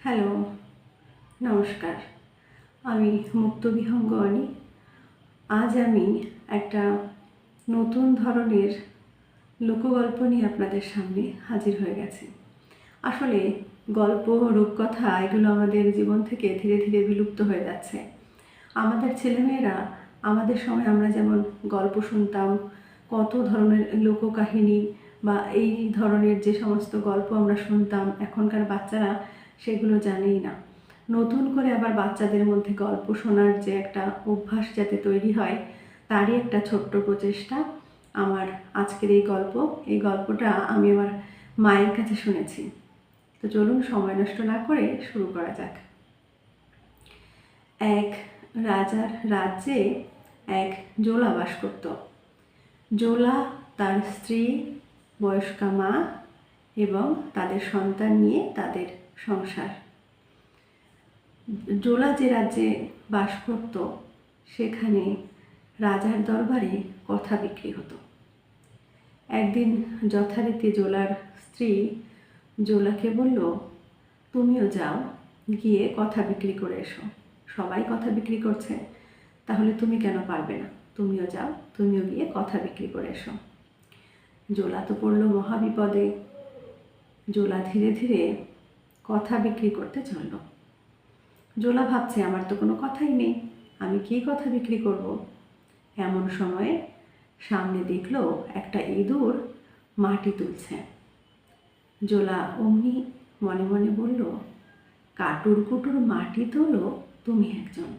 Hello, নমস্কার। আমি মুক্তবিহঙ্গ অনি আজ আমি একটা নতুন ধরনের লোকগল্প নিয়ে আপনাদের সামনে হাজির হয়ে গেছে। আসলে গল্প, রূপকথা, এগুলো আমাদের জীবন থেকে ধীরে ধীরে বিলুপ্ত হয়ে যাচ্ছে। আমাদের ছেলেমেয়েরা আমাদের সময় আমরা যেমন গল্প শুনতাম, কত ধরনের লোককাহিনী বা এই ধরনের যে সমস্ত গল্প আমরা শুনতাম, এখনকার বাচ্চারা সেগুলো জানেই না। নতুন করে আবার বাচ্চাদের মধ্যে গল্প শোনার যে একটা অভ্যাস যাতে তৈরি হয়, তারই একটা ছোট্ট প্রচেষ্টা আমার আজকের এই গল্প। এই গল্পটা আমি আমার মায়ের কাছে শুনেছি। তো চলুন সময় নষ্ট না করে শুরু করা যাক। এক রাজার রাজ্যে এক জোলা বাস করত। জোলা তার স্ত্রী, বয়স্কা মা এবং তাদের সন্তান নিয়ে তাদের সংসার। জোলা যে রাজ্যে বাস করত, সেখানে রাজার দরবারে কথা বিক্রি হতো। একদিন যথারীতি জোলার স্ত্রী জোলাকে বলল, তুমিও যাও, গিয়ে কথা বিক্রি করে এসো। সবাই কথা বিক্রি করছে, তাহলে তুমি কেন পারবে না? তুমিও যাও, তুমিও গিয়ে কথা বিক্রি করে এসো। জোলা তো পড়ল মহাবিপদে। জোলা ধীরে ধীরে কথা বিক্রি করতে চলল। জোলা ভাবছে, আমার তো কোনো কথাই নেই। আমি কী কথা বিক্রি করব? এমন সময়ে সামনে দেখল একটা ইঁদুর মাটি তুলছে। জোলা অমনি মনে মনে বলল, কাটুর কুটুর মাটি তোলো, তুমি একজন।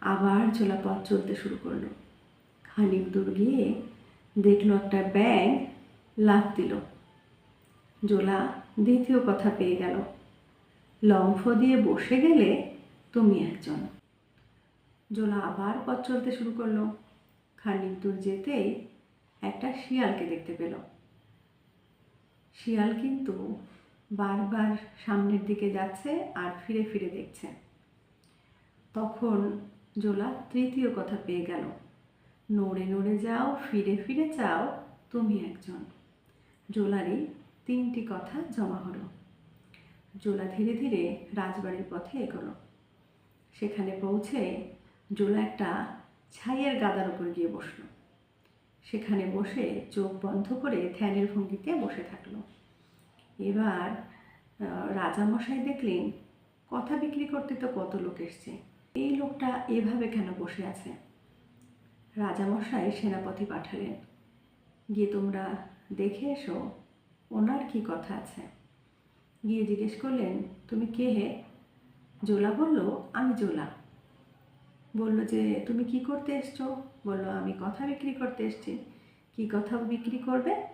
আবার জোলা পথ চলতে শুরু করল। খানিক দূর গিয়ে দেখল একটা ব্যাগ লাফ দিল। জোলা দ্বিতীয় কথা পেয়ে গেল। লম্ফ দিয়ে বসে গেলে তুমি একজন। জোলা আবার পথ চলতে শুরু করল। খানিক দূর যেতেই একটা শিয়ালকে দেখতে পেল। শিয়াল কিন্তু বারবার সামনের দিকে যাচ্ছে আর ফিরে ফিরে দেখছে। তখন জোলা তৃতীয় কথা পেয়ে গেল। নড়ে নড়ে যাও, ফিরে ফিরে চাও, তুমি একজন। জোলারই তিনটি কথা জমা হলো। জোলা ধীরে ধীরে রাজবাড়ির পথে এগোলো। সেখানে পৌঁছে জোলা একটা ছাইয়ের গাদার উপর গিয়ে বসল। সেখানে বসে চোখ বন্ধ করে ধ্যানের ভঙ্গিতে বসে থাকল। এবার রাজামশাই দেখলেন, কথা বিক্রি করতে তো কত লোক এসছে। এই লোকটা এভাবে কেন বসে আছে? রাজামশাই সেনাপতি পাঠালেন, গিয়ে তোমরা দেখে এসো ওনার কি কথা আছে? গিয়ে জিজ্ঞেস করলেন, তুমি কে হে? জোলা বলল, আমি জোলা। বলল যে, তুমি কি করতে এসছো? বলল, আমি কথা বিক্রি করতে এসছি। কি কথা বিক্রি করবে?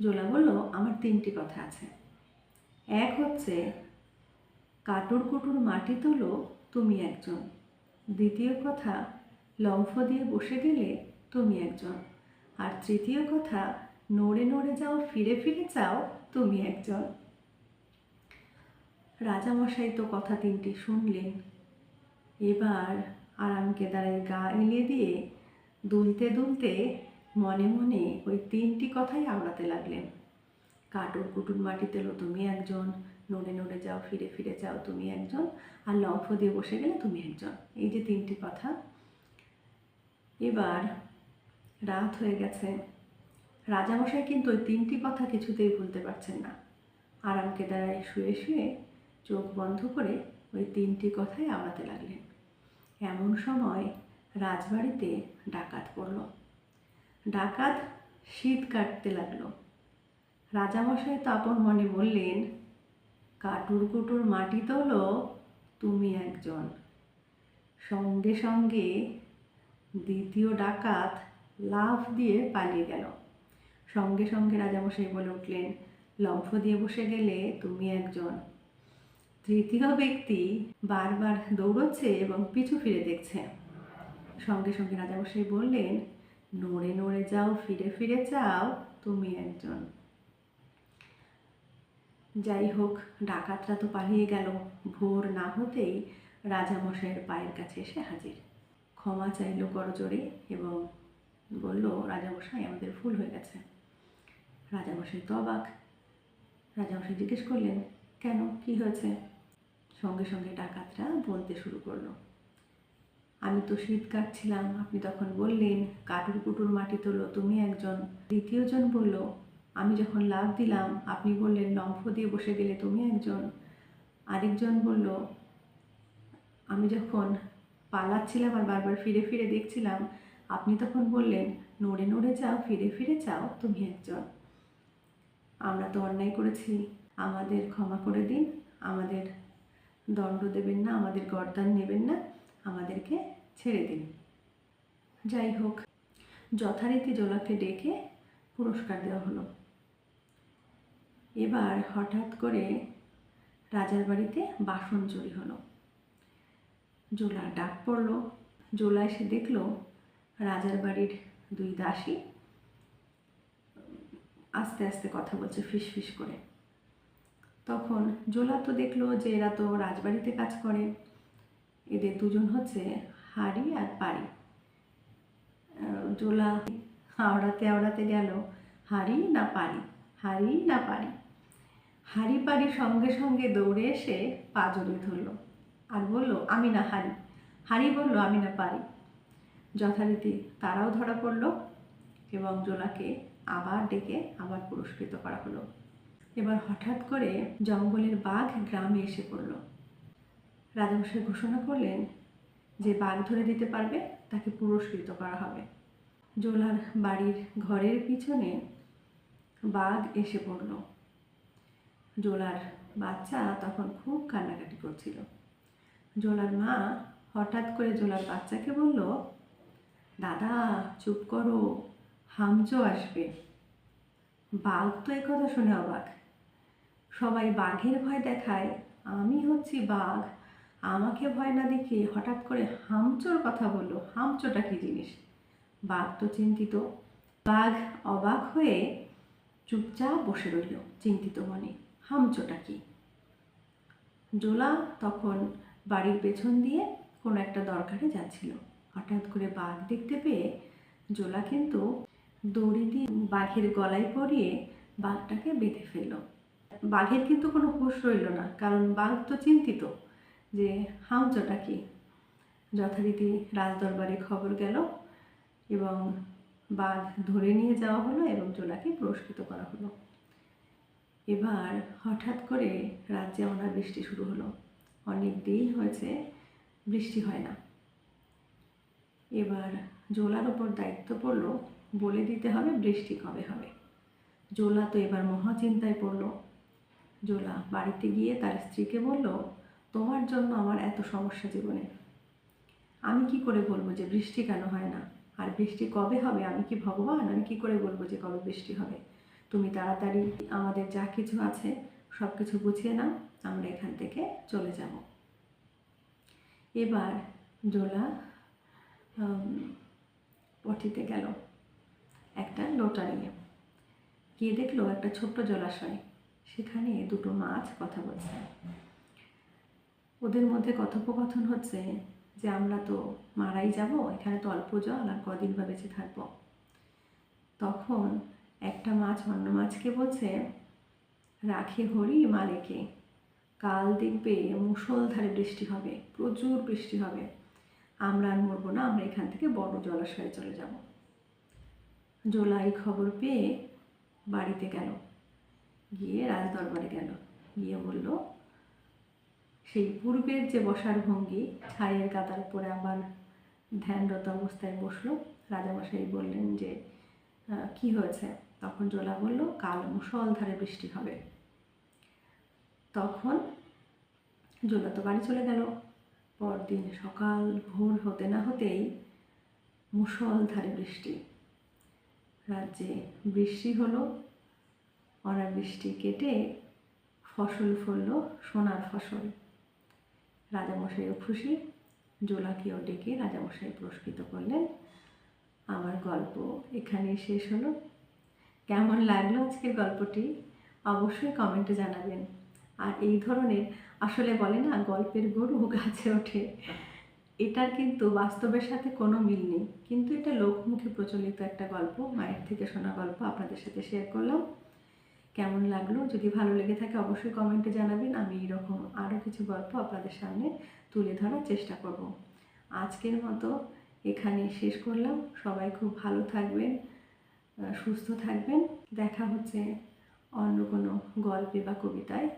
জোলা বলল, আমার তিনটি কথা আছে। এক হচ্ছে, কাটুর কুটুর মাটি তোলো, তুমি একজন। দ্বিতীয় কথা, লম্ফ দিয়ে বসে গেলে, তুমি একজন। আর তৃতীয় কথা নড়ে নড়ে যাও, ফিরে ফিরে চাও, তুমি একজন। রাজামশাই তো কথা তিনটি শুনলেন। এবার আরাম কেদারের গা এলিয়ে দিয়ে দুলতে দুলতে মনে মনে ওই তিনটি কথাই আওড়াতে লাগলেন। কাটুর কুটুর মাটি তেলো তুমি একজন। নড়ে নড়ে যাও, ফিরে ফিরে যাও, তুমি একজন। আর লম্ফ দিয়ে বসে গেলে তুমি একজন। এই যে তিনটি কথা। এবার রাত হয়ে গেছে। রাজামশাই কিন্তু ওই তিনটি কথা কিছুতেই ভুলতে পারছেন না। আরাম কেদারায় শুয়ে শুয়ে চোখ বন্ধ করে ওই তিনটি কথাই আওড়াতে লাগলেন। এমন সময় রাজবাড়িতে ডাকাত পড়ল। ডাকাত শীত কাটতে লাগল। রাজামশাই তো আপন মনে বললেন, কাটুর কুটুর মাটি তোলো, তুমি একজন। সঙ্গে সঙ্গে দ্বিতীয় ডাকাত লাফ দিয়ে পালিয়ে গেল। সঙ্গে সঙ্গে রাজামশাই বলে উঠলেন, লম্ফ দিয়ে বসে গেলে তুমি একজন। তৃতীয় ব্যক্তি বারবার দৌড়চ্ছে এবং পিছু ফিরে দেখছে। সঙ্গে সঙ্গে রাজামশাই বললেন, নড়ে নড়ে যাও, ফিরে ফিরে চাও, তুমি একজন। যাই হোক, ডাকাতরা তো পালিয়ে গেল। ভোর না হতেই রাজামশাইয়ের পায়ের কাছে এসে হাজির। ক্ষমা চাইল করজোরে এবং বলল, রাজামশাই, আমাদের ভুল হয়ে গেছে। রাজামশাই তো অবাক। রাজামশাই জিজ্ঞেস করলেন, কেন? কি হয়েছে? সঙ্গে সঙ্গে ডাকাতরা বলতে শুরু করল, আমি তো শীত কাটছিলাম। আপনি তখন বললেন, কাটুর কুটুর মাটি তোলো, তুমি একজন। দ্বিতীয়জন বলল, আমি যখন লাভ দিলাম, আপনি বললেন, লম্ফ দিয়ে বসে গেলে তুমি একজন। আরেকজন বলল, আমি যখন পালাচ্ছিলাম আর বারবার ফিরে ফিরে দেখছিলাম, আপনি তখন বললেন, নড়ে নড়ে যাও, ফিরে ফিরে চাও তুমি একজন আমরা তো অন্যায় করেছি। আমাদের ক্ষমা করে দিন। আমাদের দণ্ড দেবেন না, আমাদের গরদান নেবেন না। আমাদেরকে ছেড়ে দিন। যাই হোক, যথারীতি জোলাকে ডেকে পুরস্কার দেওয়া হলো। এবার হঠাৎ করে রাজার বাড়িতে বাসন চুরি হলো। জোলা ডাক পড়ল। জোলা এসে দেখল রাজার বাড়ির দুই দাসী আস্তে আস্তে কথা বলছে, ফিস ফিস করে। তখন জোলা তো দেখল যে এরা তো রাজবাড়িতে কাজ করে। এদের দুজন হচ্ছে হাড়ি আর পাড়ি। জোলা হাওড়াতে আওড়াতে গেল, হাড়ি না পারি হাড়ি না পারি হাড়ি পাড়ি সঙ্গে সঙ্গে দৌড়ে এসে পা জড়িয়ে ধরলো আর বলল, আমি না হাড়ি। হাড়ি বলল, আমি না পারি যথারীতি তারাও ধরা পড়ল এবং জোলাকে আবার ডেকে আবার পুরস্কৃত করা হলো। এবার হঠাৎ করে জঙ্গলের বাঘ গ্রামে এসে পড়ল। রাজামশাই ঘোষণা করলেন যে বাঘ ধরে দিতে পারবে, তাকে পুরস্কৃত করা হবে। জোলার বাড়ির ঘরের পিছনে বাঘ এসে পড়ল। জোলার বাচ্চা তখন খুব কান্নাকাটি করছিল। জোলার মা হঠাৎ করে জোলার বাচ্চাকে বলল, দাদা, চুপ করো। হামচো আসবে। বাঘ তো এ কথা শুনে অবাক। সবাই বাঘের ভয় দেখায়, আমি হচ্ছি বাঘ। আমাকে ভয় না দেখে হঠাৎ করে হামচোর কথা বলল। হামচোটা কি জিনিস? বাঘ তো চিন্তিত। বাঘ অবাক হয়ে চুপচাপ বসে রইল, চিন্তিত মনে। হামচোটা কি? জোলা তখন বাড়ির পেছন দিয়ে কোনো একটা দরকারে যাচ্ছিল। হঠাৎ করে বাঘ দেখতে পেয়ে জোলা কিন্তু দড়ি দিয়ে বাঘের গলায় পরিয়ে বাঘটাকে বেঁধে ফেলল। বাঘের কিন্তু কোনো হুঁশ রইল না, কারণ বাঘ তো চিন্তিত যে হাউচটা কি। যথারীতি রাজদরবারে খবর গেল এবং বাঘ ধরে নিয়ে যাওয়া হলো এবং জোলাকে পুরস্কৃত করা হলো। এবার হঠাৎ করে রাজ্যে ওনার বৃষ্টি শুরু হলো। অনেক দিন হয়েছে, বৃষ্টি হয় না। এবার জোলার ওপর দায়িত্ব পড়ল বলে দিতে হবে, বৃষ্টি কবে হবে? জোলা তো এবার মহাচিন্তায় পড়ল। জোলা বাড়িতে গিয়ে তার স্ত্রীকে বলল, তোমার জন্য আমার এত সমস্যা জীবনে। আমি কি করে বলব যে বৃষ্টি কেন হয় না? আর বৃষ্টি কবে হবে? আমি কি ভগবান? আমি কি করে বলব যে কবে বৃষ্টি হবে? তুমি তাড়াতাড়ি আমাদের যা কিছু আছে সব কিছু গুছিয়ে নাও, আমরা এখান থেকে চলে যাব। এবার জোলা পটিতে গেল। নিয়ে। গিয়ে দেখল একটা ছোট্ট জলাশয়। সেখানে দুটো মাছ কথা বলছে। ওদের মধ্যে কথোপকথন হচ্ছে যে, আমরা তো মারাই যাব, এখানে তো অল্প জল আর কদিন বা বেঁচে থাকব। তখন একটা মাছ অন্য মাছকে বলছে, রাখে হরি মালেকে। কাল দেখবে মুষলধারে বৃষ্টি হবে, প্রচুর বৃষ্টি হবে। আমরা আর মরবো না, আমরা এখান থেকে বড় জলাশয়ে চলে যাব। জোলাই খবর পেয়ে বাড়িতে গেল। গিয়ে রাজদরবারে গেল। গিয়ে বলল, সেই পূর্বের যে বসার ভঙ্গি, ছাইয়ের কাতার উপরে আবার ধ্যানরত অবস্থায় বসল। রাজামশাই বললেন যে কি হয়েছে? তখন জোলা বলল, কাল মুসলধারে বৃষ্টি হবে। তখন জোলা তো বাড়ি চলে গেল। পরদিন সকাল ভোর হতে না হতেই মুসলধারে বৃষ্টি। রাজ্যে বৃষ্টি হলো, অনাবৃষ্টি কেটে ফসল ফলল সোনার ফসল। রাজামশাইও খুশি, জোলাকেও ডেকে রাজামশাই পুরস্কৃত করলেন। আমার গল্প এখানেই শেষ হলো। কেমন লাগল আজকের গল্পটি? অবশ্যই কমেন্টে জানাবেন। আর এই ধরনের আসলে বলে না, গল্পের গরু গাছে ওঠে। এটার কিন্তু বাস্তবের সাথে কোনো মিল নেই। কিন্তু এটা লোকমুখে প্রচলিত একটা গল্প। মায়ের থেকে শোনা গল্প আপনাদের সাথে শেয়ার করলাম। কেমন লাগল? যদি ভালো লেগে থাকে অবশ্যই কমেন্টে জানাবেন। আমি এরকম আরও কিছু গল্প আপনাদের সামনে তুলে ধরার চেষ্টা করব। আজকের মতো এখানে শেষ করলাম। সবাই খুব ভালো থাকবেন সুস্থ থাকবেন। দেখা হচ্ছে অন্য কোনো গল্পে বা কবিতায়।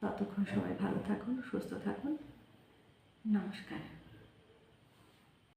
ততক্ষণ সবাই ভালো থাকুন, সুস্থ থাকুন। নমস্কার।